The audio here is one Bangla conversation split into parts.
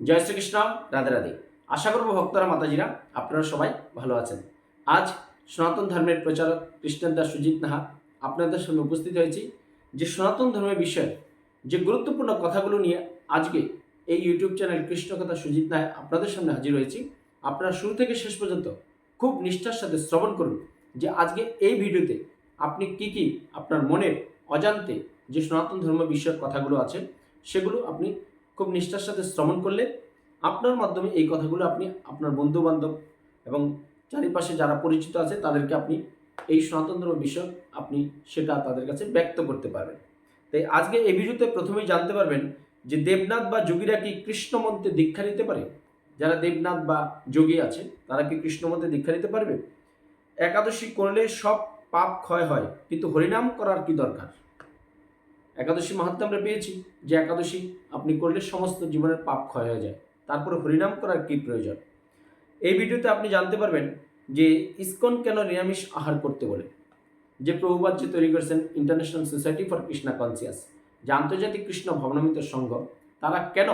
জয় শ্রীকৃষ্ণ, রাধে রাধে। আশা করব ভক্তরা, মাতাজিরা, আপনারা সবাই ভালো আছেন। আজ সনাতন ধর্মের প্রচারক কৃষ্ণের দাস সুজিত নাহা আপনাদের সামনে উপস্থিত হয়েছি যে সনাতন ধর্মের বিষয়ে যে গুরুত্বপূর্ণ কথাগুলো নিয়ে আজকে এই ইউটিউব চ্যানেল কৃষ্ণ কথা সুজিত নাহা আপনাদের সামনে হাজির হয়েছি। আপনারা শুরু থেকে শেষ পর্যন্ত খুব নিষ্ঠার সাথে শ্রবণ করুন যে আজকে এই ভিডিওতে আপনি কি কি আপনার মনের অজান্তে যে সনাতন ধর্ম বিষয়ক কথাগুলো আছে, সেগুলো আপনি খুব নিষ্ঠার সাথে শ্রবণ করলে আপনার মাধ্যমে এই কথাগুলো আপনি আপনার বন্ধু বান্ধব এবং চারিপাশে যারা পরিচিত আছে, তাদেরকে আপনি এই সনাতন ধর্ম বিষয় আপনি সেটা তাদের কাছে ব্যক্ত করতে পারবেন। তাই আজকে এই ভিডিওতে প্রথমেই জানতে পারবেন যে দেবনাথ বা যোগীরা কি কৃষ্ণ মন্ত্রে দীক্ষা নিতে পারে? যারা দেবনাথ বা যোগী আছে, তারা কি কৃষ্ণ মন্ত্রে দীক্ষা নিতে পারবে? একাদশী করলে সব পাপ ক্ষয় হয়, কিন্তু হরিনাম করার কি দরকার? একাদশী মাহাত্ম আমরা পেয়েছি, যে একাদশী আপনি করলে সমস্ত জীবনের পাপ ক্ষয় হয়ে যায়। তারপরে হরিনাম করার কী প্রয়োজন? এই ভিডিওতে আপনি জানতে পারবেন যে ইসকন কেন নিরামিষ আহার করতে বলে? যে প্রভুবাদ যে তৈরি করেছেন international society for Krishna conscious যে আন্তর্জাতিক কৃষ্ণ ভবনমিত সংঘ, তারা কেন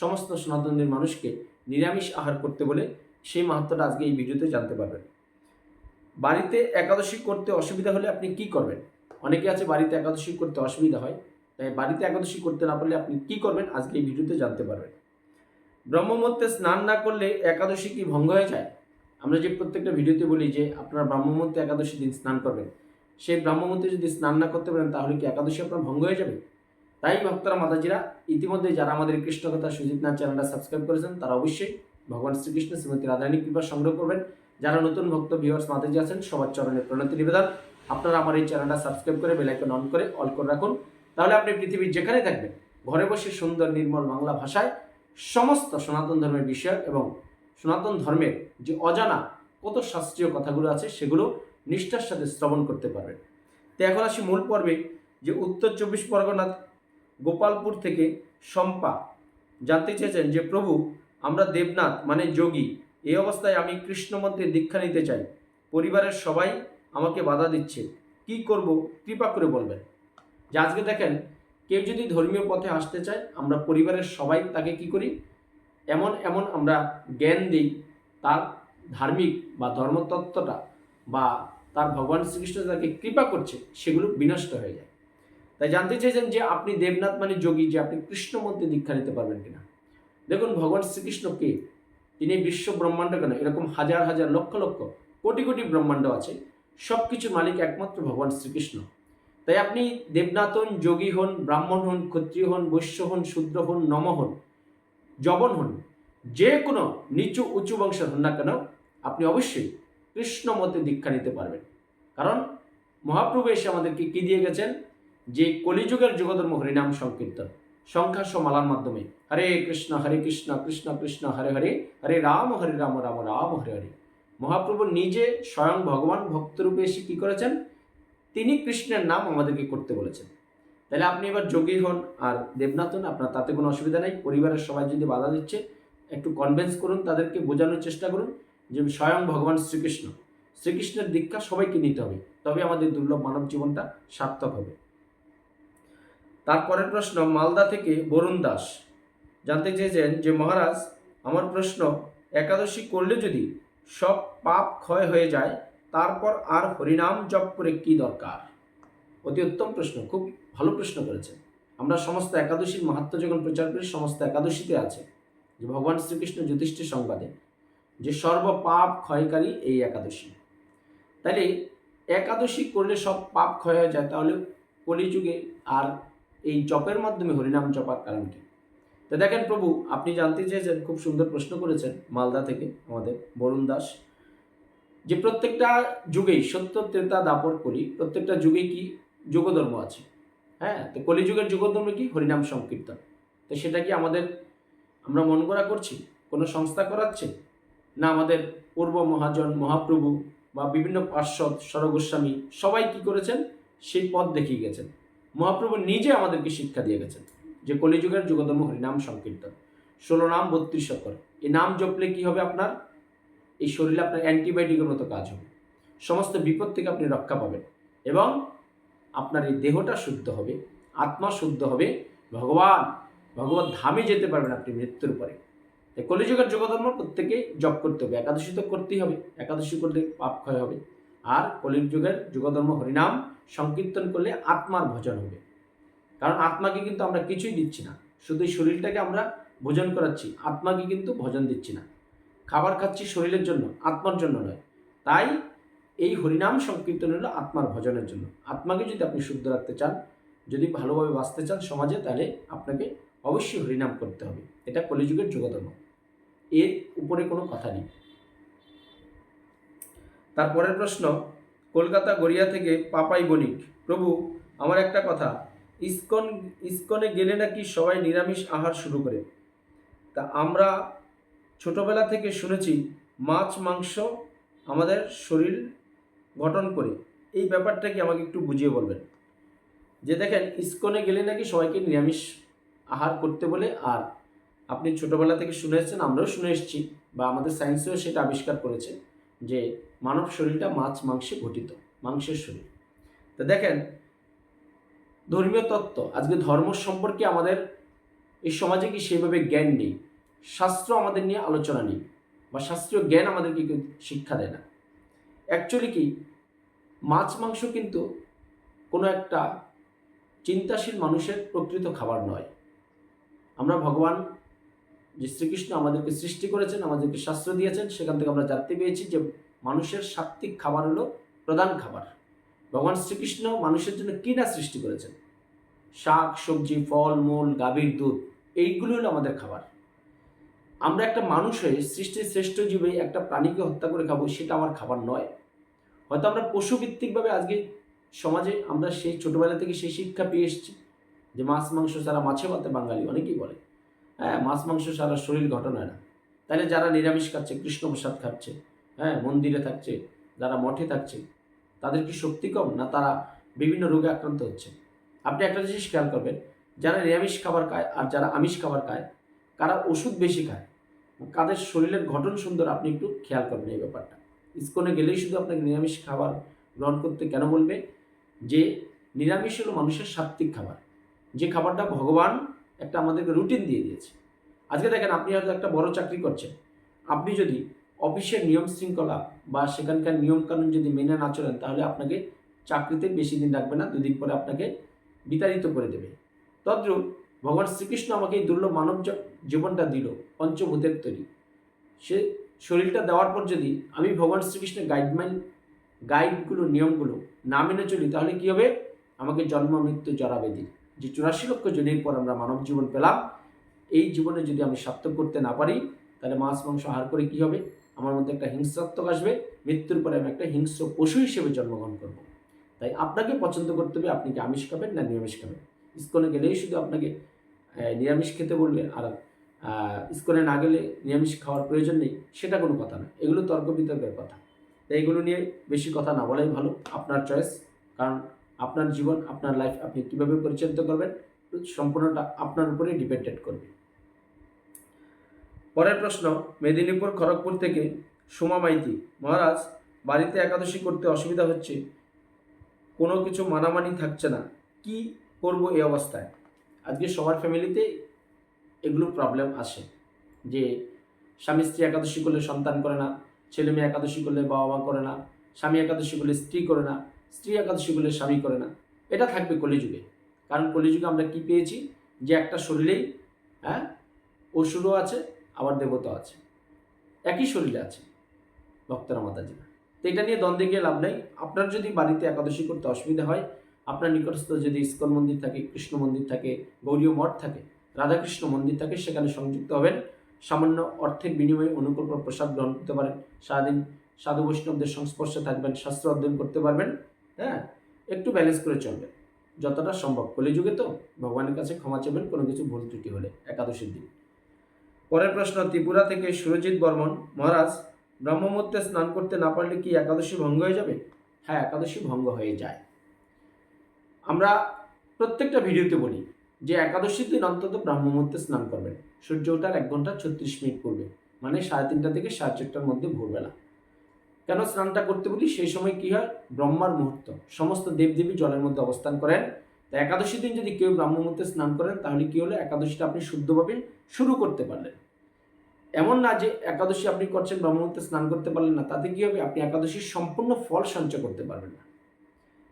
সমস্ত সনাতনদের মানুষকে নিরামিষ আহার করতে বলে? সেই মাহাত্মটা আজকে এই ভিডিওতে জানতে পারবেন। বাড়িতে একাদশী করতে অসুবিধা হলে আপনি কি করবেন? অনেকে আছে বাড়িতে একাদশী করতে অসুবিধা হয়, তাই বাড়িতে একাদশী করতে না পারলে আপনি কি করবেন আজকে এই ভিডিওতে জানতে পারবেন। ব্রহ্মমূর্তে স্নান না করলে একাদশী কি ভঙ্গ হয়ে যায়? আমরা যে প্রত্যেকটা ভিডিওতে বলি যে আপনারা ব্রহ্মমূর্তে একাদশী দিন স্নান করবেন সেই ব্রহ্মমূর্তে যদি স্নান না করতে পারেন তাহলে কি একাদশী আপনার ভঙ্গ হয়ে যাবে? তাই ভক্তরা, মাতাজিরা ইতিমধ্যে যারা আমাদের কৃষ্ণকথা সুজিত নাথ চ্যানেলটা সাবস্ক্রাইব করেছেন, তারা অবশ্যই ভগবান শ্রীকৃষ্ণ শ্রীমতী রাধারানী কৃপা সংগ্রহ করবেন। যারা নতুন ভক্ত ভিউয়ার্স মাতাজি আছেন, সবার চরণে প্রণতি নিবেদন। আপনারা আমার এই চ্যানেলটা সাবস্ক্রাইব করে বেলাইকন অন করে অল করে রাখুন। তাহলে আপনি পৃথিবীর যেখানে থাকবেন, ঘরে বসে সুন্দর, নির্মল বাংলা ভাষায় সমস্ত সনাতন ধর্মের বিষয় এবং সনাতন ধর্মের যে অজানা কত শাস্ত্রীয় কথাগুলো আছে, সেগুলো নিষ্ঠার সাথে শ্রবণ করতে পারবেন। তো এখন আসি মূল পর্বে, যে উত্তর চব্বিশ পরগনার গোপালপুর থেকে শম্পা জানতে চেয়েছেন যে, প্রভু, আমরা দেবনাথ মানে যোগী, এই অবস্থায় আমি কৃষ্ণ মন্ত্রে দীক্ষা নিতে চাই। পরিবারের সবাই আমাকে বাধা দিচ্ছে। কি করব? কৃপা করে বলবেন। যে আজকে দেখেন, কেউ যদি ধর্মীয় পথে আসতে চায়, আমরা পরিবারের সবাই তাকে কি করি? এমন এমন আমরা জ্ঞান দিই, তার ধার্মিক বা ধর্মতত্ত্বটা বা তার ভগবান শ্রীকৃষ্ণ তাকে কৃপা করছে, সেগুলো বিনষ্ট হয়ে যায়। তাই জানতে চেয়েছেন যে আপনি দেবনাথ মানে যোগী, যে আপনি কৃষ্ণ মন্ত্রে দীক্ষা নিতে পারবেন কিনা? দেখুন, ভগবান শ্রীকৃষ্ণ কে? তিনি বিশ্ব ব্রহ্মাণ্ড কেন? এরকম হাজার হাজার লক্ষ লক্ষ, কোটি কোটি ব্রহ্মাণ্ড আছে। সব কিছুর মালিক একমাত্র ভগবান শ্রীকৃষ্ণ। তাই আপনি দেবনাথ হন যোগী হন, ব্রাহ্মণ হন, ক্ষত্রিয় হন, বৈশ্য হন, শূদ্র হন, নম হন জবন হন, যে কোনো নিচু, উঁচু বংশের হন না কেন, আপনি অবশ্যই কৃষ্ণ মতে দীক্ষা নিতে পারবেন। কারণ মহাপ্রভু এসে আমাদেরকে কি দিয়ে গেছেন? যে কলিযুগের যুগধর্ম হরিনাম সংকীর্তন সংখ্যা সমালার মাধ্যমে। হরে কৃষ্ণ হরে কৃষ্ণ কৃষ্ণ কৃষ্ণ, হরে হরে হরে রাম হরে রাম রাম রাম, হরে হরে। মহাপ্রভু নিজে স্বয়ং ভগবান ভক্তরূপে এসে কী করেছেন? তিনি কৃষ্ণের নাম আমাদেরকে করতে বলেছেন। তাহলে আপনি এবার যোগী হন আর দেবনাথ হন আপনার তাতে কোনো অসুবিধা নেই। পরিবারের সবাই যদি বাধা দিচ্ছে, একটু কনভিন্স করুন, তাদেরকে বোঝানোর চেষ্টা করুন যে স্বয়ং ভগবান শ্রীকৃষ্ণ। শ্রীকৃষ্ণের দীক্ষা সবাইকে নিতে হবে, তবে আমাদের দুর্লভ মানব জীবনটা সার্থক হবে। তারপরের প্রশ্ন, মালদা থেকে বরুণ দাস। জানতে চেয়েছেন যে, মহারাজ, আমার প্রশ্ন, একাদশী করলে যদি সব পাপ ক্ষয় হয়ে যায়, তারপর আর হরিনাম জপ করে কি দরকার? অতি উত্তম প্রশ্ন, খুব ভালো প্রশ্ন করেছেন। আমরা সমস্ত একাদশীর মাহাত্ম যখন প্রচার করি, সমস্ত একাদশীতে আছে যে ভগবান শ্রীকৃষ্ণ জ্যোতিষ্ঠের সংবাদে যে সর্ব পাপ ক্ষয়কারী এই একাদশী। তাইলে একাদশী করলে সব পাপ ক্ষয় হয়ে যায়, তাহলে কলিযুগে আর এই জপের মাধ্যমে হরিনাম জপার কারণ কি? তো দেখেন প্রভু, আপনি জানতে চেয়েছেন, খুব সুন্দর প্রশ্ন করেছেন মালদা থেকে আমাদের বরুণ দাস, যে প্রত্যেকটা যুগেই সত্য ত্রেতা দাপর কলি, প্রত্যেকটা যুগে কি যোগধর্ম আছে? হ্যাঁ তো কলিযুগের যোগধর্ম কি? হরিনাম সংকীর্তন। তো সেটা কি আমাদের আমরা মন করা করছি? কোনো সংস্থা করাচ্ছে? না আমাদের পূর্ব মহাজন, মহাপ্রভু বা বিভিন্ন পার্শ্বদ সরগোস্বামী সবাই কি করেছেন? সেই পথ দেখিয়ে গেছেন। মহাপ্রভু নিজে আমাদেরকে শিক্ষা দিয়ে গেছেন। যে কলিযুগের যুগধর্ম হরিনাম সংকীর্তন। ষোলো নাম, বত্রিশ অক্ষর। এই নাম জপলে কি হবে আপনার? এই শরীরে আপনার অ্যান্টিবায়োটিকের মতো কাজ হবে। সমস্ত বিপদ থেকে আপনি রক্ষা পাবেন এবং আপনার এই দেহটা শুদ্ধ হবে, আত্মা শুদ্ধ হবে। ভগবান, ভগবত ধামে যেতে পারবেন আপনি মৃত্যুর পরে। কলিযুগের যোগধর্ম প্রত্যেকেই জপ করতে হবে। একাদশী তো করতেই হবে। একাদশী করলে পাপ ক্ষয় হবে। আর কলিযুগের যুগধর্ম হরিনাম সংকীর্তন করলে আত্মার ভজন হবে। কারণ আত্মাকে কিন্তু আমরা কিছুই দিচ্ছি না। শুধু শরীরটাকে আমরা ভোজন করাচ্ছি, আত্মাকে কিন্তু ভোজন দিচ্ছি না। খাবার খাচ্ছি শরীরের জন্য, আত্মার জন্য নয়। তাই এই হরিনাম সংকীর্তন হলো আত্মার ভজনের জন্য। আত্মাকে যদি আপনি শুদ্ধ রাখতে চান, যদি ভালোভাবে বাঁচতে চান সমাজে, তাহলে আপনাকে অবশ্যই হরিনাম করতে হবে। এটা কলিযুগের যুগধর্ম এর উপরে কোনো কথা নেই। তারপরের প্রশ্ন, কলকাতা গড়িয়া থেকে পাপাই বণিক, প্রভু, আমার একটা কথা। ইসকন, ইস্কনে গেলে নাকি সবাই নিরামিষ আহার শুরু করে। তা আমরা ছোটবেলা থেকে শুনেছি, মাছ, মাংস আমাদের শরীর গঠন করে। এই ব্যাপারটা কি আমাকে একটু বুঝিয়ে বলবেন? যে দেখেন, ইস্কনে গেলে নাকি সবাইকে নিরামিষ আহার করতে বলে, আর আপনি ছোটবেলা থেকে শুনে এসেছেন, আমরাও শুনে এসেছি, বা আমাদের সায়েন্সেও সেটা আবিষ্কার করেছে যে মানব শরীরটা মাছ, মাংসে গঠিত, মাংসের শরীর। তো দেখেন ধর্মীয় তত্ত্ব। আজকে ধর্ম সম্পর্কে আমাদের এই সমাজে কি সেভাবে জ্ঞান নেই? শাস্ত্র আমাদের নিয়ে আলোচনা নেই বা শাস্ত্রীয় জ্ঞান আমাদেরকে শিক্ষা দেয় না। অ্যাকচুয়ালি কি, মাছ, মাংস কিন্তু কোনো একটা চিন্তাশীল মানুষের প্রকৃত খাবার নয়। আমরা ভগবান যে শ্রীকৃষ্ণ আমাদেরকে সৃষ্টি করেছেন, আমাদেরকে শাস্ত্র দিয়েছেন, সেখান থেকে আমরা জানতে পেয়েছি যে মানুষের সাত্ত্বিক খাবার হলো প্রধান খাবার। ভগবান শ্রীকৃষ্ণ মানুষের জন্য কী না সৃষ্টি করেছেন? শাক, সবজি, ফল, মূল, গাভীর দুধ, এইগুলো হলো আমাদের খাবার। আমরা একটা মানুষ হয়ে সৃষ্টির শ্রেষ্ঠ জীবে একটা প্রাণীকে হত্যা করে খাব, সেটা আমার খাবার নয়। হয়তো আমরা পশুভিত্তিকভাবে আজকে সমাজে আমরা সেই ছোটোবেলা থেকে সেই শিক্ষা পেয়ে এসেছি যে মাছ, মাংস ছাড়া মাছে ভাতে বাঙালি, অনেকেই বলে। হ্যাঁ মাছ, মাংস সারা শরীর হয় না। তাহলে যারা নিরামিষ খাচ্ছে, কৃষ্ণ প্রসাদ খাচ্ছে হ্যাঁ মন্দিরে থাকছে, যারা মঠে থাকছে তাদের কি শক্তি কম না তারা বিভিন্ন রোগে আক্রান্ত হচ্ছে? আপনি একটা জিনিস খেয়াল করবেন, যারা নিরামিষ খাবার খায় আর যারা আমিষ খাবার খায়, কারা ওষুধ বেশি খায়, কাদের শরীরের গঠন সুন্দর আপনি একটু খেয়াল করবেন এই ব্যাপারটা। ইস্কনে গেলেই শুধু আপনাকে নিরামিষ খাবার গ্রহণ করতে কেন বলবে? যে নিরামিষ হলো মানুষের সাত্ত্বিক খাবার। যে খাবারটা ভগবান একটা আমাদেরকে রুটিন দিয়ে দিয়েছে। আজকে দেখেন আপনি হয়তো একটা বড় চাকরি করছেন। আপনি যদি অফিসের নিয়ম শৃঙ্খলা বা সেখানকার নিয়মকানুন যদি মেনে না চলেন, তাহলে আপনাকে চাকরিতে বেশি দিন রাখবে না, দুদিন পরে আপনাকে বিতাড়িত করে দেবে। তদ্রূপ ভগবান শ্রীকৃষ্ণ আমাকে এই দুর্লভ মানব জীবনটা দিল, পঞ্চভূতের তৈরি। সে শরীরটা দেওয়ার পর যদি আমি ভগবান শ্রীকৃষ্ণের গাইডলাইন গাইডগুলো নিয়মগুলো না মেনে চলি, তাহলে কী হবে? আমাকে জন্ম, মৃত্যু জরাবেদি যে চুরাশি লক্ষ জনের পর আমরা মানব জীবন পেলাম, এই জীবনে যদি আমি সার্থক করতে না পারি, তাহলে মাছ, মাংস, আহার করে কী হবে? আমার মধ্যে একটা হিংসাত্মক আসবে, মৃত্যুর পরে আমি একটা হিংস্র পশু হিসেবে জন্মগ্রহণ করব। তাই আপনাকে পছন্দ করতে হবে আপনি কি আমিষ খাবেন না নিরামিষ খাবেন? ইস্কনে গেলেই শুধু আপনাকে নিরামিষ খেতে বলবে আর ইস্কনে না গেলে নিরামিষ খাওয়ার প্রয়োজন নেই, সেটা কোনো কথা না এগুলো তর্ক বিতর্কের কথা। তাই এগুলো নিয়ে বেশি কথা না বলাই ভালো, আপনার চয়েস কারণ আপনার জীবন, আপনার লাইফ আপনি কীভাবে পরিচালিত করবেন, সম্পূর্ণটা আপনার উপরে ডিপেন্ডেন্ট করবে। পরের প্রশ্ন, মেদিনীপুর, খড়গপুর থেকে সোমা মাইতি। মহারাজ, বাড়িতে একাদশী করতে অসুবিধা হচ্ছে। কোনো কিছু মানামানি থাকছে না। কি করব এই অবস্থায়? আজকে সবার ফ্যামিলিতে এগুলো প্রবলেম আসে। যে স্বামী স্ত্রী একাদশী করলে সন্তান করে না, ছেলে মেয়ে একাদশী করলে বাবা মা করে না, স্বামী একাদশী করলে স্ত্রী করে না, স্ত্রী একাদশী করলে স্বামী করে না। এটা থাকবে কলিযুগে। কারণ কলিযুগে আমরা কি পেয়েছি? যে একটা শরীরেই হ্যাঁ অসুরও আছে আবার দেবতা আছে। একই শরীরে আছে, ভক্তরা মাতাজিরা। তো এটা নিয়ে দ্বন্দ্বে গিয়ে লাভ নেই। আপনার যদি বাড়িতে একাদশী করতে অসুবিধা হয়, আপনার নিকটস্থ যদি ইস্কন মন্দির থাকে, কৃষ্ণ মন্দির থাকে, গৌরীয় মঠ থাকে, রাধাকৃষ্ণ মন্দির থাকে, সেখানে সংযুক্ত হবেন। সামান্য অর্থের বিনিময়ে অনুকূল প্রসাদ গ্রহণ করতে পারেন। সারাদিন সাধু বৈষ্ণবদের সংস্পর্শে থাকবেন, শাস্ত্র অধ্যয়ন করতে পারবেন হ্যাঁ? একটু ব্যালেন্স করে চলবেন। যতটা সম্ভব। কলিযুগে তো ভগবানের কাছে ক্ষমা চাইবেন কোনো কিছু ভুল ত্রুটি হলে একাদশীর দিন। পরের প্রশ্ন, ত্রিপুরা থেকে সুরজিৎ বর্মন, মহারাজ, ব্রহ্মমূর্তে স্নান করতে না পারলে কি একাদশী ভঙ্গ হয়ে যাবে? হ্যাঁ একাদশী ভঙ্গ হয়ে যায়। আমরা প্রত্যেকটা ভিডিওতে বলি যে একাদশীর দিন অন্তত ব্রাহ্মমূর্তে স্নান করবেন। সূর্য ওঠার এক ঘণ্টা ছত্রিশ মিনিট পূর্বে মানে সাড়ে তিনটা থেকে সাড়ে চারটার মধ্যে ভোরবেলা। কেন স্নানটা করতে বলি? সেই সময় কি হয়? ব্রহ্মার মুহূর্ত। সমস্ত দেবদেবী জলের মধ্যে অবস্থান করেন। তা একাদশী দিন যদি কেউ ব্রাহ্মমূর্তে স্নান করেন তাহলে কি হলো? একাদশীটা আপনি শুদ্ধভাবে শুরু করতে পারলেন। এমন না যে একাদশী আপনি করছেন ব্রহ্মমুহূর্তে স্নান করতে পারলেন না, তাতে কি হবে? আপনি একাদশীর সম্পূর্ণ ফল সঞ্চয় করতে পারবেন না।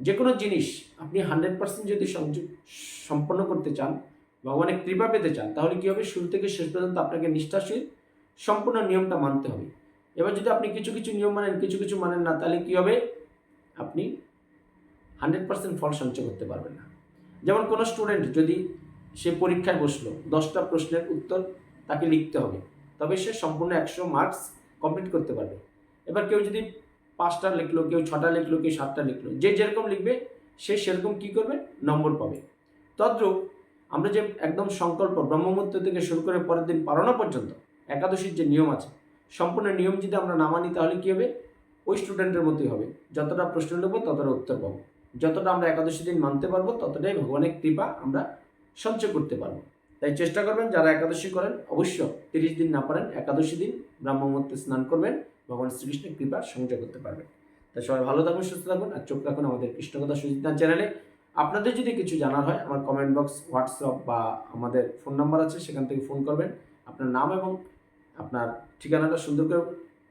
যে কোনো জিনিস আপনি হান্ড্রেড পার্সেন্ট যদি সম্পন্ন করতে চান, ভগবানের কৃপা পেতে চান, তাহলে কি হবে? শুরু থেকে শেষ পর্যন্ত আপনাকে নিষ্ঠাশীল, সম্পূর্ণ নিয়মটা মানতে হবে। এবার যদি আপনি কিছু কিছু নিয়ম মানেন, কিছু কিছু মানেন না, তাহলে কি হবে? আপনি হান্ড্রেড পার্সেন্ট ফল সঞ্চয় করতে পারবেন না। যেমন কোনো স্টুডেন্ট যদি সে পরীক্ষায় বসল, দশটা প্রশ্নের উত্তর তাকে লিখতে হবে, তবে সে সম্পূর্ণ একশো মার্কস কমপ্লিট করতে পারবে। এবার কেউ যদি পাঁচটা লিখলো, কেউ ছটা লিখলো, কেউ সাতটা লিখলো, যে যেরকম লিখবে, সে সেরকম কী করবে? নম্বর পাবে। তদ্রূপ আমরা যে একদম সংকল্প ব্রহ্মমূর্ত থেকে শুরু করে পরের দিন পালনা পর্যন্ত, একাদশীর যে নিয়ম আছে, সম্পূর্ণ নিয়ম যদি আমরা না মানি, তাহলে কী হবে? ওই স্টুডেন্টের মতোই হবে। যতটা প্রশ্ন লিখব ততটা উত্তর পাবো। যতটা আমরা একাদশী দিন মানতে পারব, ততটাই ভগবানের কৃপা আমরা সঞ্চয় করতে পারব। তাই চেষ্টা করবেন, যারা একাদশী করেন অবশ্য তিরিশ দিন না পারেন, একাদশী দিন ব্রাহ্মমূর্তে স্নান করবেন, ভগবান শ্রীকৃষ্ণের কৃপা সঞ্চয় করতে পারবেন। তাই সবাই ভালো থাকুন, সুস্থ থাকুন, আর চোখ রাখুন আমাদের কৃষ্ণকথা সুজিতান চ্যানেলে। আপনাদের যদি কিছু জানার হয়, আমার কমেন্ট বক্স হোয়াটসঅ্যাপ বা আমাদের ফোন নাম্বার আছে, সেখান থেকে ফোন করবেন। আপনার নাম এবং আপনার ঠিকানাটা সুন্দর করে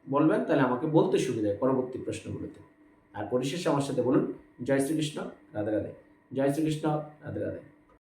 বলবেন, তাহলে আমাকে বলতে সুবিধা হয় পরবর্তী প্রশ্নগুলোতে। আর পরিশেষে আমার সাথে বলুন জয় শ্রীকৃষ্ণ রাধে রাধে জয় শ্রীকৃষ্ণ রাধে রাধে